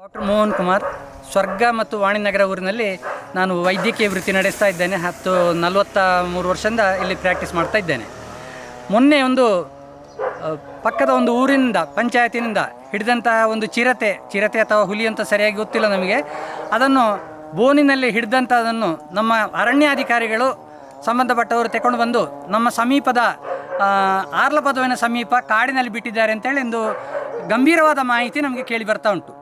Doctor Mohan Kumar, ಸ್ವರ್ಗ ಮತ್ತು ವಾಣಿನಗರ ಊರಿನಲ್ಲಿ ನಾನು ವೈದ್ಯಕೀಯ ವೃತ್ತಿ ನಡೆಸ್ತಾ ಇದ್ದೇನೆ. ಹತ್ತು, ನಲವತ್ತ ಮೂರು ವರ್ಷದಿಂದ ಇಲ್ಲಿ ಪ್ರಾಕ್ಟೀಸ್ ಮಾಡ್ತಾ ಇದ್ದೇನೆ. ಮೊನ್ನೆ ಒಂದು ಪಕ್ಕದ ಒಂದು ಊರಿನಿಂದ ಪಂಚಾಯತಿನಿಂದ ಹಿಡಿದಂತಹ ಒಂದು ಚಿರತೆ ಚಿರತೆ ಅಥವಾ ಹುಲಿ ಅಂತ ಸರಿಯಾಗಿ ಗೊತ್ತಿಲ್ಲ ನಮಗೆ. ಅದನ್ನು ಬೋನಿನಲ್ಲಿ ಹಿಡಿದಂಥದನ್ನು ನಮ್ಮ ಅರಣ್ಯಾಧಿಕಾರಿಗಳು ಸಂಬಂಧಪಟ್ಟವರು ತಗೊಂಡು ಬಂದು ನಮ್ಮ ಸಮೀಪದ ಆರ್ಲಪದವಿನ ಸಮೀಪ ಕಾಡಿನಲ್ಲಿ ಬಿಟ್ಟಿದ್ದಾರೆ ಅಂತೇಳಿ ಒಂದು ಗಂಭೀರವಾದ ಮಾಹಿತಿ ನಮಗೆ ಕೇಳಿ ಬರ್ತಾ ಉಂಟು.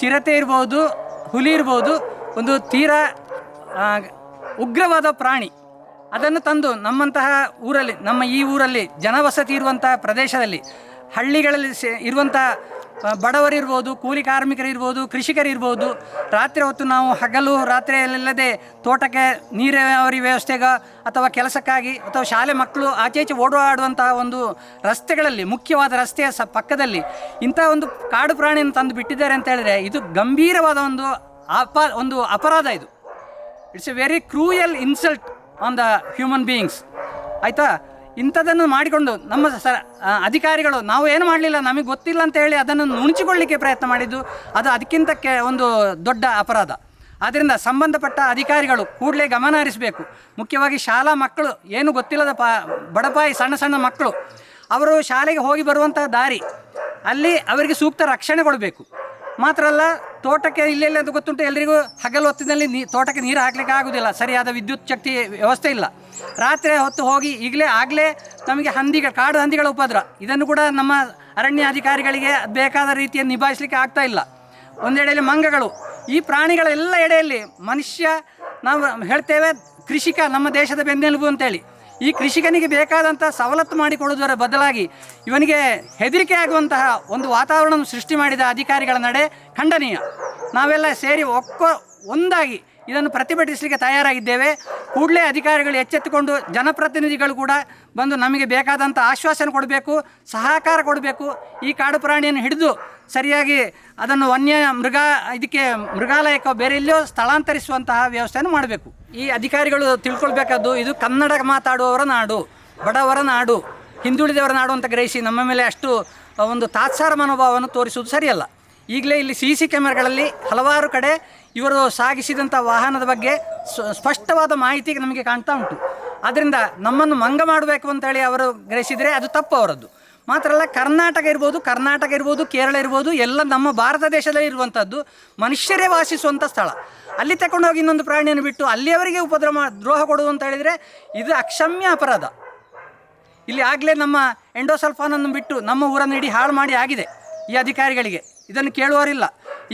ಚಿರತೆ ಇರ್ಬೋದು, ಹುಲಿ ಇರ್ಬೋದು, ಒಂದು ತೀರಾ ಉಗ್ರವಾದ ಪ್ರಾಣಿ ಅದನ್ನು ತಂದು ನಮ್ಮಂತಹ ಊರಲ್ಲಿ, ನಮ್ಮ ಈ ಊರಲ್ಲಿ ಜನವಸತಿ ಇರುವಂತಹ ಪ್ರದೇಶದಲ್ಲಿ ಹಳ್ಳಿಗಳಲ್ಲಿ ಸೆ ಇರುವಂಥ ಬಡವರಿರ್ಬೋದು ಕೂಲಿ ಕಾರ್ಮಿಕರಿರ್ಬೋದು ಕೃಷಿಕರಿರ್ಬೋದು ರಾತ್ರಿ ಹೊತ್ತು ನಾವು ಹಗಲು, ರಾತ್ರಿಯಲ್ಲಿಲ್ಲದೆ ತೋಟಕ್ಕೆ ನೀರಾವರಿ ವ್ಯವಸ್ಥೆಗ ಅಥವಾ ಕೆಲಸಕ್ಕಾಗಿ, ಅಥವಾ ಶಾಲೆ ಮಕ್ಕಳು ಆಚೆ ಈಚೆ ಓಡಾಡುವಂತಹ ಒಂದು ರಸ್ತೆಗಳಲ್ಲಿ, ಮುಖ್ಯವಾದ ರಸ್ತೆಯ ಸ, ಪಕ್ಕದಲ್ಲಿ ಇಂಥ ಒಂದು ಕಾಡು ಪ್ರಾಣಿಯನ್ನು ತಂದು ಬಿಟ್ಟಿದ್ದಾರೆ ಅಂತ ಹೇಳಿದ್ರೆ ಇದು ಗಂಭೀರವಾದ ಒಂದು ಅಪ, ಒಂದು ಅಪರಾಧ ಇದು. It's a very cruel insult on the human beings ಆಯಿತಾ? ಇಂಥದ್ದನ್ನು ಮಾಡಿಕೊಂಡು ನಮ್ಮ ಅಧಿಕಾರಿಗಳು, ನಾವು ಏನು ಮಾಡಲಿಲ್ಲ, ನಮಗೆ ಗೊತ್ತಿಲ್ಲ ಅಂತ ಹೇಳಿ ಅದನ್ನು ನುಣಚಿಕೊಳ್ಳಿಕ್ಕೆ ಪ್ರಯತ್ನ ಮಾಡಿದ್ದು, ಅದು ಅದಕ್ಕಿಂತ ಕೆ, ಒಂದು ದೊಡ್ಡ ಅಪರಾಧ. ಆದ್ದರಿಂದ ಸಂಬಂಧಪಟ್ಟ ಅಧಿಕಾರಿಗಳು ಕೂಡಲೇ ಗಮನ ಹರಿಸಬೇಕು. ಮುಖ್ಯವಾಗಿ ಶಾಲಾ ಮಕ್ಕಳು, ಏನು ಗೊತ್ತಿಲ್ಲದ ಪಾ, ಬಡಪಾಯಿ ಸಣ್ಣ ಸಣ್ಣ ಮಕ್ಕಳು, ಅವರು ಶಾಲೆಗೆ ಹೋಗಿ ಬರುವಂಥ ದಾರಿ, ಅಲ್ಲಿ ಅವರಿಗೆ ಸೂಕ್ತ ರಕ್ಷಣೆ ಕೊಡಬೇಕು. ಮಾತ್ರ ಅಲ್ಲ, ತೋಟಕ್ಕೆ ಇಲ್ಲೆಲ್ಲ ಅಂತ ಗೊತ್ತುಂಟು ಎಲ್ಲರಿಗೂ ಹಗಲು ಹೊತ್ತಿನಲ್ಲಿ ನೀ, ತೋಟಕ್ಕೆ ನೀರು ಹಾಕ್ಲಿಕ್ಕೆ ಆಗುವುದಿಲ್ಲ ಸರಿಯಾದ ವಿದ್ಯುತ್ ಶಕ್ತಿ ವ್ಯವಸ್ಥೆ ಇಲ್ಲ. ರಾತ್ರಿ ಹೊತ್ತು ಹೋಗಿ ಈಗಲೇ ಆಗಲೇ ನಮಗೆ ಹಂದಿಗಳ, ಕಾಡು ಹಂದಿಗಳ ಉಪದ್ರ. ಇದನ್ನು ಕೂಡ ನಮ್ಮ ಅರಣ್ಯ ಅಧಿಕಾರಿಗಳಿಗೆ ಬೇಕಾದ ರೀತಿಯಲ್ಲಿ ನಿಭಾಯಿಸಲಿಕ್ಕೆ ಆಗ್ತಾ ಇಲ್ಲ. ಒಂದೆಡೆಯಲ್ಲಿ ಮಂಗಗಳು. ಈ ಪ್ರಾಣಿಗಳೆಲ್ಲ ಎಡೆಯಲ್ಲಿ ಮನುಷ್ಯ, ನಾವು ಹೇಳ್ತೇವೆ ಕೃಷಿಕ ನಮ್ಮ ದೇಶದ ಬೆನ್ನೆಲುಬು ಅಂತೇಳಿ. ಈ ಕೃಷಿಕನಿಗೆ ಬೇಕಾದಂಥ ಸವಲತ್ತು ಮಾಡಿಕೊಡುವುದರ ಬದಲಾಗಿ ಇವನಿಗೆ ಹೆದರಿಕೆ ಆಗುವಂತಹ ಒಂದು ವಾತಾವರಣವನ್ನು ಸೃಷ್ಟಿ ಮಾಡಿದ ಅಧಿಕಾರಿಗಳ ನಡೆ ಖಂಡನೀಯ. ನಾವೆಲ್ಲ ಸೇರಿ ಒಕ್ಕ ಒಂದಾಗಿ ಇದನ್ನು ಪ್ರತಿಭಟಿಸಲಿಕ್ಕೆ ತಯಾರಾಗಿದ್ದೇವೆ. ಕೂಡಲೇ ಅಧಿಕಾರಿಗಳು ಎಚ್ಚೆತ್ತುಕೊಂಡು ಜನಪ್ರತಿನಿಧಿಗಳು ಕೂಡ ಬಂದು ನಮಗೆ ಬೇಕಾದಂಥ ಆಶ್ವಾಸನೆ ಕೊಡಬೇಕು, ಸಹಕಾರ ಕೊಡಬೇಕು. ಈ ಕಾಡು ಪ್ರಾಣಿಯನ್ನು ಹಿಡಿದು ಸರಿಯಾಗಿ ಅದನ್ನು ವನ್ಯ ಮೃಗ ಇದಕ್ಕೆ ಮೃಗಾಲಯಕ್ಕೋ ಬೇರೆ ಎಲ್ಲಿಯೋ ಸ್ಥಳಾಂತರಿಸುವಂತಹ ವ್ಯವಸ್ಥೆಯನ್ನು ಮಾಡಬೇಕು. ಈ ಅಧಿಕಾರಿಗಳು ತಿಳ್ಕೊಳ್ಬೇಕಾದ್ದು ಇದು ಕನ್ನಡ ಮಾತಾಡುವವರ ನಾಡು, ಬಡವರ ನಾಡು, ಹಿಂದುಳಿದವರ ನಾಡು ಅಂತ ಗ್ರಹಿಸಿ ನಮ್ಮ ಮೇಲೆ ಅಷ್ಟು ಒಂದು ತಾತ್ಸಾರ ಮನೋಭಾವವನ್ನು ತೋರಿಸುವುದು ಸರಿಯಲ್ಲ. ಈಗಲೇ ಇಲ್ಲಿ ಸಿ ಸಿ ಕ್ಯಾಮೆರಾಗಳಲ್ಲಿ ಹಲವಾರು ಕಡೆ ಇವರು ಸಾಗಿಸಿದಂಥ ವಾಹನದ ಬಗ್ಗೆ ಸ್ಪಷ್ಟವಾದ ಮಾಹಿತಿ ನಮಗೆ ಕಾಣ್ತಾ ಉಂಟು. ಆದ್ದರಿಂದ ನಮ್ಮನ್ನು ಮಂಗ ಮಾಡಬೇಕು ಅಂತೇಳಿ ಅವರು ಗ್ರಹಿಸಿದರೆ ಅದು ತಪ್ಪು ಅವರದ್ದು. ಮಾತ್ರ ಅಲ್ಲ, ಕರ್ನಾಟಕ ಇರ್ಬೋದು ಕರ್ನಾಟಕ ಇರ್ಬೋದು, ಕೇರಳ ಇರ್ಬೋದು, ಎಲ್ಲ ನಮ್ಮ ಭಾರತ ದೇಶದಲ್ಲಿ ಇರುವಂಥದ್ದು ಮನುಷ್ಯರೇ ವಾಸಿಸುವಂಥ ಸ್ಥಳ. ಅಲ್ಲಿ ತಗೊಂಡೋಗಿ ಇನ್ನೊಂದು ಪ್ರಾಣಿಯನ್ನು ಬಿಟ್ಟು ಅಲ್ಲಿಯವರಿಗೆ ಉಪದ್ರ ದ್ರೋಹ ಕೊಡುವುದು ಅಂತ ಹೇಳಿದರೆ ಇದು ಅಕ್ಷಮ್ಯ ಅಪರಾಧ. ಇಲ್ಲಿ ಆಗಲೇ ನಮ್ಮ ಎಂಡೋಸಲ್ಫಾನನ್ನು ಬಿಟ್ಟು ನಮ್ಮ ಊರನ್ನು ಇಡೀ ಹಾಳು ಮಾಡಿ ಆಗಿದೆ ಈ ಅಧಿಕಾರಿಗಳಿಗೆ. ಇದನ್ನು ಕೇಳುವವರಿಲ್ಲ.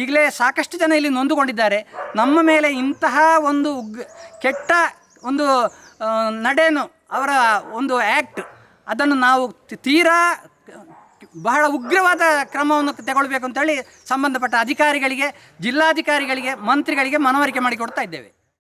ಈಗಲೇ ಸಾಕಷ್ಟು ಜನ ಇಲ್ಲಿ ನೊಂದುಕೊಂಡಿದ್ದಾರೆ. ನಮ್ಮ ಮೇಲೆ ಇಂತಹ ಒಂದು ಕೆಟ್ಟ ಒಂದು ನಡೆಯನ್ನು ಅವರ ಒಂದು ಆ್ಯಕ್ಟ್ ಅದನ್ನು ನಾವು ತೀರಾ ಬಹಳ ಉಗ್ರವಾದ ಕ್ರಮವನ್ನು ತಗೊಳ್ಬೇಕು ಅಂತೇಳಿ ಸಂಬಂಧಪಟ್ಟ ಅಧಿಕಾರಿಗಳಿಗೆ, ಜಿಲ್ಲಾಧಿಕಾರಿಗಳಿಗೆ, ಮಂತ್ರಿಗಳಿಗೆ ಮನವರಿಕೆ ಮಾಡಿಕೊಡ್ತಾ ಇದ್ದೇವೆ.